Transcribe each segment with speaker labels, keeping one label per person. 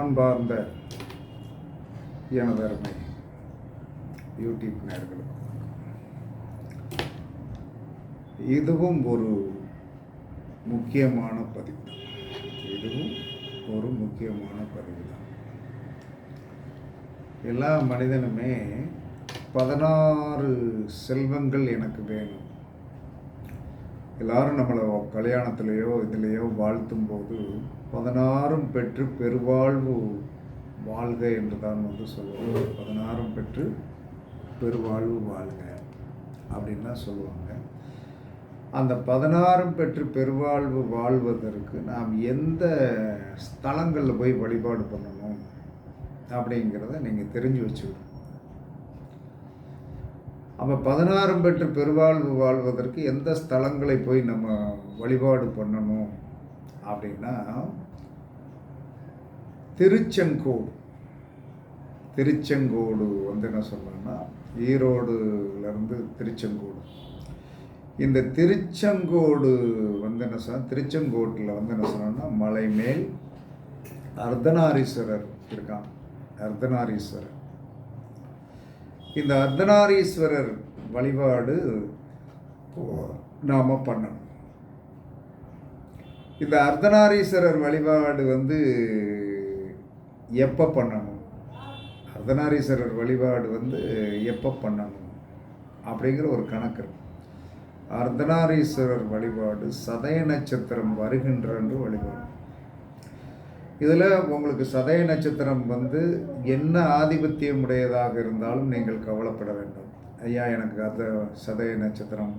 Speaker 1: அன்பார்ந்த எனதருமை யூடியூப் நேர்களுக்கு இதுவும் ஒரு முக்கியமான பதிவு. தான் இதுவும் ஒரு முக்கியமான பதிவு தான். எல்லா மனிதனுமே பதினாறு செல்வங்கள் எனக்கு வேணும். எல்லாரும் நம்மளை கல்யாணத்துலேயோ இதுலேயோ வாழ்த்தும் போது பதினாறும் பெற்று பெருவாழ்வு வாழ்க என்று தான் வந்து சொல்லுவாங்க. பதினாறும் பெற்று பெருவாழ்வு வாழ்க அப்படின்னு தான் சொல்லுவாங்க. அந்த பதினாறும் பெற்று பெருவாழ்வு வாழ்வதற்கு நாம் எந்த ஸ்தலங்களில் போய் வழிபாடு பண்ணணும் அப்படிங்கிறத நீங்கள் தெரிஞ்சு வச்சுக்கணும். அப்போ பதினாறும் பெற்று பெருவாழ்வு வாழ்வதற்கு எந்த ஸ்தலங்களை போய் நம்ம வழிபாடு பண்ணணும்? அப்படின்னா திருச்செங்கோடு. திருச்செங்கோடு வந்து என்ன சொல்லணும்னா ஈரோடுலேருந்து திருச்செங்கோடு. இந்த திருச்செங்கோடு வந்து என்ன சொன்ன திருச்செங்கோட்டில் வந்து என்ன சொன்னோம்னா மலை மேல் அர்த்தநாரீஸ்வரர் இருக்கான் அர்த்தநாரீஸ்வரர். இந்த அர்த்தநாரீஸ்வரர் வழிபாடு நாம் பண்ணணும். இந்த அர்த்தநாரீஸ்வரர் வழிபாடு வந்து எப்போ பண்ணணும்? அர்த்தநாரீஸ்வரர் வழிபாடு வந்து எப்போ பண்ணணும்? அப்படிங்கிற ஒரு கணக்கு இருக்கு. அர்த்தநாரீஸ்வரர் வழிபாடு சதய நட்சத்திரம் வருகின்றன்று வழிபாடு. இதில் உங்களுக்கு சதய நட்சத்திரம் வந்து என்ன ஆதிபத்தியம் உடையதாக இருந்தாலும் நீங்கள் கவலைப்பட வேண்டும். ஐயா எனக்கு அந்த சதய நட்சத்திரம்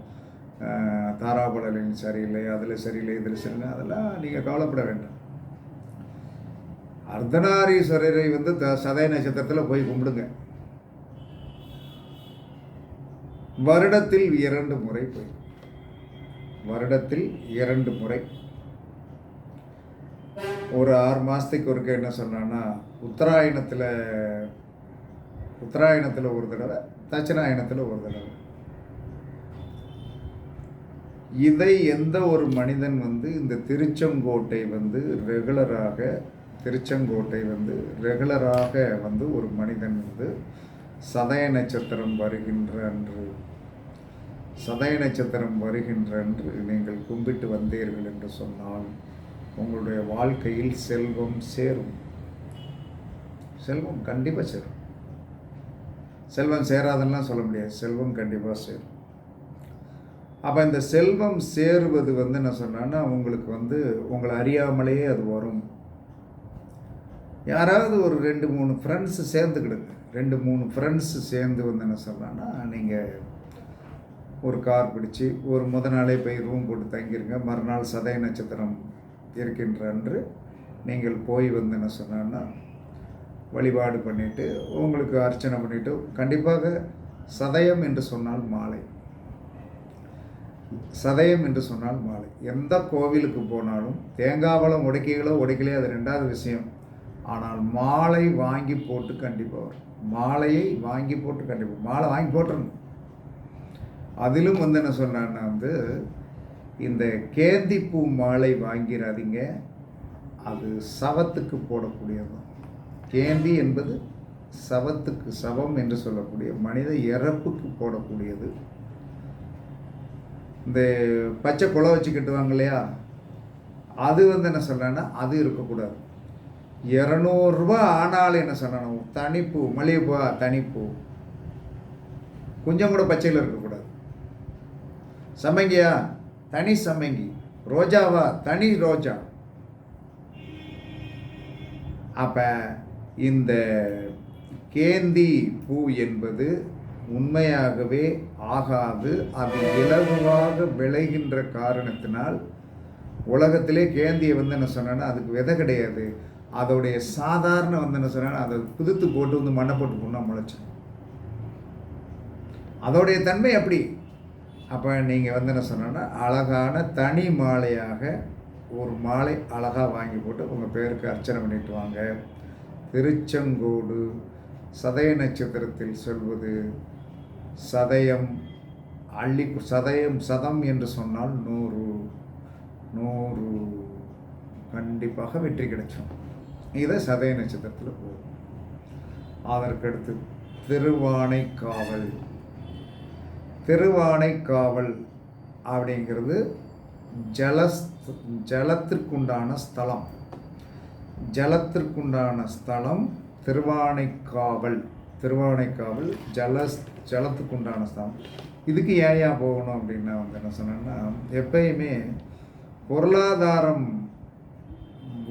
Speaker 1: தாராபடலின் சரியில்லை அதில் சரியில்லை இதில் சரியில்லை அதெல்லாம் நீங்கள் கவலைப்பட வேண்டாம். அர்த்தநாரீஸ்வரரை வந்து த சதய நட்சத்திரத்தில் போய் கும்பிடுங்க. வருடத்தில் இரண்டு முறை போய். வருடத்தில் இரண்டு முறை. ஒரு ஆறு மாதத்துக்கு ஒருக்க என்ன சொன்னான்னா உத்தராயணத்தில் உத்தராயணத்தில் ஒரு தடவை தட்சிணாயணத்தில் ஒரு தடவை. இதை எந்த ஒரு மனிதன் வந்து இந்த திருச்செங்கோட்டை வந்து ரெகுலராக திருச்செங்கோட்டை வந்து ரெகுலராக வந்து ஒரு மனிதன் வந்து சதய நட்சத்திரம் வருகின்ற அன்று சதய நட்சத்திரம் வருகின்ற அன்று நீங்கள் கும்பிட்டு வந்தீர்கள் என்று சொன்னால் உங்களுடைய வாழ்க்கையில் செல்வம் சேரும். செல்வம் கண்டிப்பாக சேரும். செல்வம் சேராதெல்லாம் சொல்ல முடியாது. செல்வம் கண்டிப்பாக சேரும். அப்போ இந்த செல்வம் சேருவது வந்து என்ன சொன்னேன்னா உங்களுக்கு வந்து உங்களை அறியாமலேயே அது வரும். யாராவது ஒரு ரெண்டு மூணு ஃப்ரெண்ட்ஸு சேர்ந்துக்கிடுங்க. ரெண்டு மூணு ஃப்ரெண்ட்ஸு சேர்ந்து வந்து என்ன சொன்னான்னா நீங்கள் ஒரு கார் பிடிச்சி ஒரு முத நாளே போய் ரூம் போட்டு தங்கிருங்க. மறுநாள் சதய நட்சத்திரம் இருக்கின்ற அன்று நீங்கள் போய் வந்து என்ன சொன்னான்னா வழிபாடு பண்ணிவிட்டு உங்களுக்கு அர்ச்சனை பண்ணிவிட்டு கண்டிப்பாக சதயம் என்று சொன்னால் மாலை. சதயம் என்று சொன்னால் மாலை. எந்த கோவிலுக்கு போனாலும் தேங்காவளம் உடைக்கைகளோ உடைக்கலையோ அது ரெண்டாவது விஷயம். ஆனால் மாலை வாங்கி போட்டு கண்டிப்பாக வரும் மாலையை வாங்கி போட்டு கண்டிப்பாக மாலை வாங்கி போட்டுருங்க அதிலும் வந்து என்ன சொன்னான்னா வந்து இந்த கேந்தி பூ மாலை வாங்கிறாதீங்க. அது சவத்துக்கு போடக்கூடியது. கேந்தி என்பது சவத்துக்கு சவம் என்று சொல்லக்கூடிய மனித இறப்புக்கு போடக்கூடியது. இந்த பச்சை குலை வச்சு கட்டுவாங்க இல்லையா அது வந்து என்ன சொல்கிறேன்னா அது இருக்கக்கூடாது. இரநூறுபா ஆனாலும் என்ன சொல்லணும்? தனிப்பூ மல்லிகைப்பூ தனிப்பூ. கொஞ்சம் கூட பச்சையில் இருக்கக்கூடாது. சம்மங்கியா தனி சம்மங்கி ரோஜாவா? தனி ரோஜா. அப்போ இந்த கேந்தி பூ என்பது உண்மையாகவே ஆகாது. அது இலகுவாக விளைகின்ற காரணத்தினால் உலகத்திலே கேந்தியை வந்து என்ன சொன்னேன்னா அதுக்கு விதை கிடையாது. அதோடைய சாதாரண வந்து என்ன சொன்னால் அதை புதுத்து போட்டு வந்து மண்ணை போட்டு பொண்ணாக முளைச்சோம் அதோடைய தன்மை அப்படி. அப்போ நீங்கள் வந்து என்ன சொன்னோன்னா அழகான தனி மாலையாக ஒரு மாலை அழகாக வாங்கி போட்டு உங்கள் பேருக்கு அர்ச்சனை பண்ணிட்டு வாங்க. திருச்செங்கோடு சதய நட்சத்திரத்தில் சொல்வது சதயம் அள்ளி சதயம் சதம் என்று சொன்னால் நூறு. நூறு. கண்டிப்பாக வெற்றி கிடைச்சோம் இதை சதய நட்சத்திரத்தில் போகும். அதற்கடுத்து திருவானைக்காவல் திருவானைக்காவல் அப்படிங்கிறது ஜலஸ் ஜலத்திற்குண்டான ஸ்தலம். ஜலத்திற்குண்டான ஸ்தலம் திருவானைக்காவல் திருவானைக்காவல் ஜலஸ் ஜலத்துக்குண்டான ஸ்தலம் இதுக்கு ஏயா போகணும் அப்படின்னா வந்து என்ன சொன்னேன்னா எப்பயுமே பொருளாதாரம்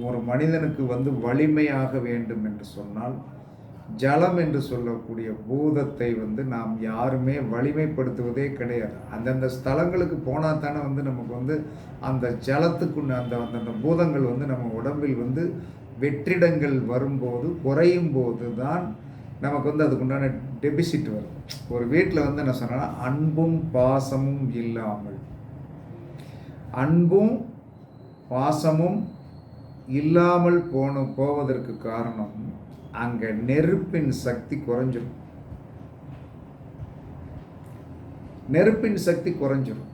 Speaker 1: ஒரு மனிதனுக்கு வந்து வலிமையாக வேண்டும் என்று சொன்னால் ஜலம் என்று சொல்லக்கூடிய பூதத்தை வந்து நாம் யாருமே வலிமைப்படுத்துவதே கிடையாது. அந்தந்த ஸ்தலங்களுக்கு போனால் தானே வந்து நமக்கு வந்து அந்த ஜலத்துக்குண்டு அந்த அந்தந்த பூதங்கள் வந்து நம்ம உடம்பில் வந்து வெற்றிடங்கள் வரும்போது குறையும் போது தான் நமக்கு வந்து அதுக்குண்டான டெபிசிட் வரும். ஒரு வீட்டில் வந்து என்ன சொன்னால் அன்பும் பாசமும் இல்லாமல். அன்பும் பாசமும் இல்லாமல் போன போவதற்கு காரணம் அங்கே நெருப்பின் சக்தி குறைஞ்சிடும் நெருப்பின் சக்தி குறைஞ்சிடும்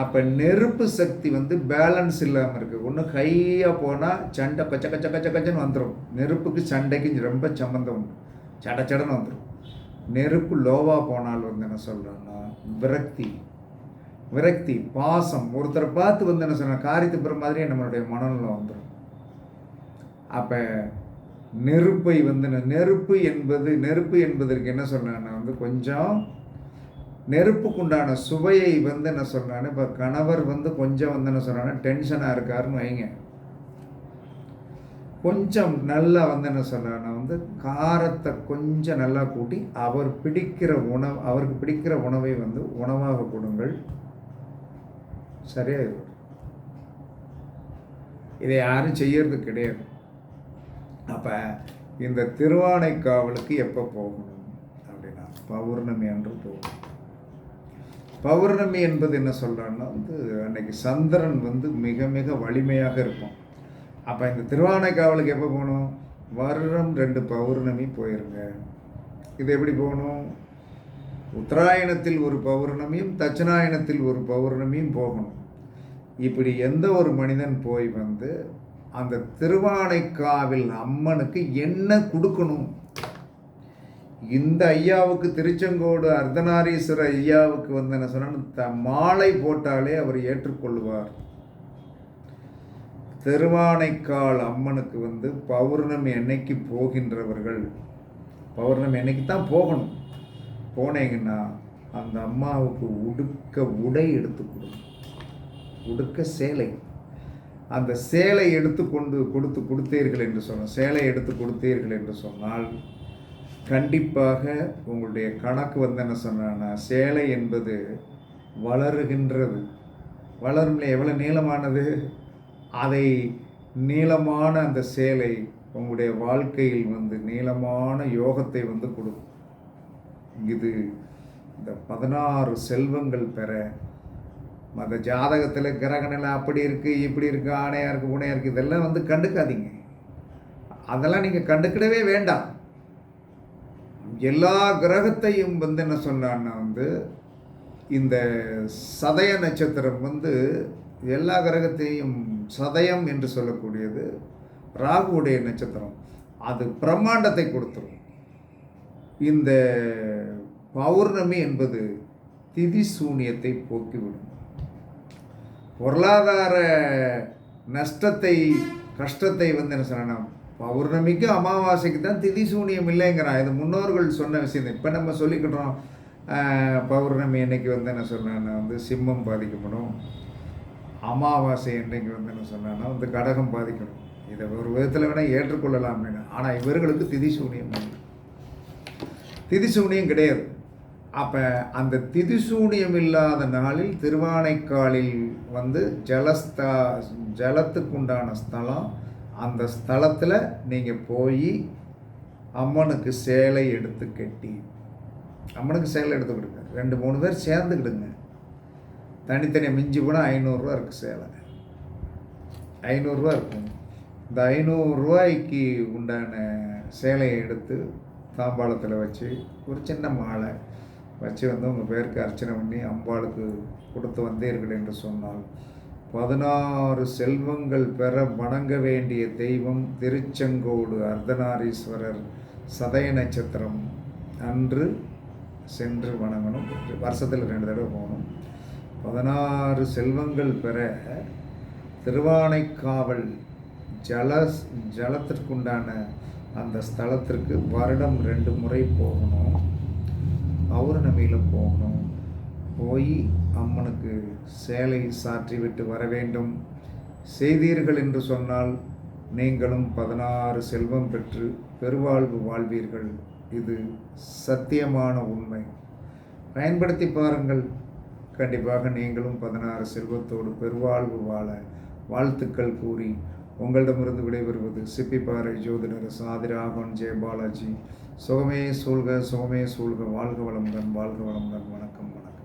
Speaker 1: அப்போ நெருப்பு சக்தி வந்து பேலன்ஸ் இல்லாமல் இருக்குது ஒன்று ஹையாக போனால் சண்டை கச்ச கச்ச கச்ச கச்சன்னு வந்துடும் நெருப்புக்கு சண்டைக்கு ரொம்ப சம்மந்தம் உண்டு. சட சடன்னு வந்துடும் நெருப்பு லோவாக போனால் வந்து என்ன சொல்கிறேன்னா விரக்தி. விரக்தி பாசம். ஒருத்தரை பார்த்து வந்து என்ன சொன்ன காரியத்து பெற மாதிரியே நம்மளுடைய மனநிலை வந்துடும் அப்போ நெருப்பை வந்து நெருப்பு என்பது நெருப்பு என்பதற்கு என்ன சொல்கிறேன்னா வந்து கொஞ்சம் நெருப்புக்குண்டான சுவையை வந்து என்ன சொல்கிறான்னு இப்போ கணவர் வந்து கொஞ்சம் வந்து என்ன சொல்கிறாங்கன்னா டென்ஷனாக இருக்காருன்னு வைங்க. கொஞ்சம் நல்லா வந்து என்ன சொல்கிறான்னா வந்து காரத்தை கொஞ்சம் நல்லா கூட்டி அவர் பிடிக்கிற உணவு அவருக்கு பிடிக்கிற உணவை வந்து உணவாக கொடுங்கள். சரியாக இதை? யாரும் செய்யறது கிடையாது. அப்போ இந்த திருவானைக்காவலுக்கு எப்போ போகணும்? அப்படின்னா பௌர்ணமி அன்று போகணும். பௌர்ணமி என்பது என்ன சொல்கிறான்னா வந்து அன்னைக்கு சந்திரன் வந்து மிக மிக வலிமையாக இருக்கும் அப்போ இந்த திருவானைக்காவலுக்கு எப்போ போகணும்? வருடம் ரெண்டு பௌர்ணமி போயிருங்க. இது எப்படி போகணும்? உத்தராயணத்தில் ஒரு பௌர்ணமியும் தட்சிணாயணத்தில் ஒரு பௌர்ணமியும் போகணும். இப்படி எந்த ஒரு மனிதன் போய் வந்து அந்த திருவானைக்காவில் அம்மனுக்கு என்ன கொடுக்கணும்? இந்த ஐயாவுக்கு திருச்செங்கோடு அர்த்தநாரீஸ்வரர் ஐயாவுக்கு வந்து என்ன சொன்னா மாலை போட்டாலே அவர் ஏற்றுக்கொள்வார். திருவானைக்கால் அம்மனுக்கு வந்து பௌர்ணமி என்னைக்கு போகின்றவர்கள். பௌர்ணமி என்னைக்கு தான் போகணும். போனீங்கன்னா அந்த அம்மாவுக்கு உடுக்க உடை எடுத்து கொடுங்க. உடுக்க சேலை. அந்த சேலை எடுத்து கொண்டு கொடுத்து கொடுத்தீர்கள் என்று சொன்னால் சேலை எடுத்து கொடுத்தீர்கள் என்று சொன்னால் கண்டிப்பாக உங்களுடைய கணக்கு வந்து என்ன சொன்னா சேலை என்பது வளருகின்றது. வளரும்ல எவ்வளோ நீளமானது? அதை நீளமான அந்த சேலை உங்களுடைய வாழ்க்கையில் வந்து நீளமான யோகத்தை வந்து கொடுக்கும் இது இந்த பதினாறு செல்வங்கள் பெற அந்த ஜாதகத்தில் கிரகணில் அப்படி இருக்குது இப்படி இருக்குது ஆணையாக இருக்குது உணையாக இருக்குது இதெல்லாம் வந்து கண்டுக்காதீங்க. அதெல்லாம் நீங்கள் கண்டுக்கிடவே வேண்டாம். எல்லா கிரகத்தையும் வந்து என்ன சொன்னான்னா வந்து இந்த சதய நட்சத்திரம் வந்து எல்லா கிரகத்தையும் சதயம் என்று சொல்லக்கூடியது ராகுவுடைய நட்சத்திரம். அது பிரம்மாண்டத்தை கொடுத்துரும். இந்த பௌர்ணமி என்பது திதி சூனியத்தை போக்கிவிடும். பொருளாதார நஷ்டத்தை கஷ்டத்தை வந்து என்ன சொல்லணும் பௌர்ணமிக்கு அமாவாசைக்கு தான் திதி சூனியம் இல்லைங்கிறான். இது முன்னோர்கள் சொன்ன விஷயம். இப்போ நம்ம சொல்லிக்கிட்டோம் பௌர்ணமி அன்னைக்கு வந்து என்ன சொன்னேன்னா வந்து சிம்மம் பாதிக்கப்படும். அமாவாசை என்றைக்கு வந்து என்ன சொன்னான்னா வந்து கடகம் பாதிக்கணும். இதை ஒரு விதத்தில் வேணால் ஏற்றுக்கொள்ளலாம். அப்படின்னு ஆனால் இவர்களுக்கு திதி சூனியம் திதி சூனியம் கிடையாது. அப்போ அந்த திதிசூனியம் இல்லாத நாளில் திருவானைக்காலில் வந்து ஜலஸ்தா ஜலத்துக்குண்டான ஸ்தலம் அந்த ஸ்தலத்தில் நீங்கள் போய் அம்மனுக்கு சேலை எடுத்து கட்டி அம்மனுக்கு சேலை எடுத்து கொடுங்க. ரெண்டு மூணு பேர் சேர்ந்துக்கிடுங்க. தனித்தனியாக மிஞ்சி போனால் ஐநூறுரூவா இருக்குது சேலை. ஐநூறுரூவா இருக்கும். இந்த ஐநூறுரூவாய்க்கு உண்டான சேலையை எடுத்து தாம்பாளத்தில் வச்சு ஒரு சின்ன மாலை வச்சு வந்து உங்கள் பேருக்கு அர்ச்சனை பண்ணி அம்பாளுக்கு கொடுத்து வந்தீர்கள் என்று சொன்னால் பதினாறு செல்வங்கள் பெற வணங்க வேண்டிய தெய்வம் திருச்செங்கோடு அர்த்தநாரீஸ்வரர் சதய நட்சத்திரம். அன்று சென்று வணங்கணும். வருஷத்தில் ரெண்டு தடவை போகணும். பதினாறு செல்வங்கள் பெற திருவானைக்காவல் ஜல ஜலத்திற்குண்டான அந்த ஸ்தலத்திற்கு வருடம் ரெண்டு முறை போகணும். பௌர்ணமியில் போகணும். போய் அம்மனுக்கு சேலை சாற்றிவிட்டு வர வேண்டும். செய்தீர்கள் என்று சொன்னால் நீங்களும் பதினாறு செல்வம் பெற்று பெருவாழ்வு வாழ்வீர்கள். இது சத்தியமான உண்மை. பயன்படுத்தி பாருங்கள். கண்டிப்பாக நீங்களும் பதினாறு செல்வத்தோடு பெருவாழ்வு வாழ வாழ்த்துக்கள் கூறி உங்களிடமிருந்து விடைபெறுவது சிப்பிப்பாறை ஜோதிடர் சாதிராகவன் ஜெயபாலாஜி சுகமே சூழ்க சுகமே சூழ்க. வாழ்க வளமுடன் வாழ்க வளமுடன். வணக்கம் வணக்கம்.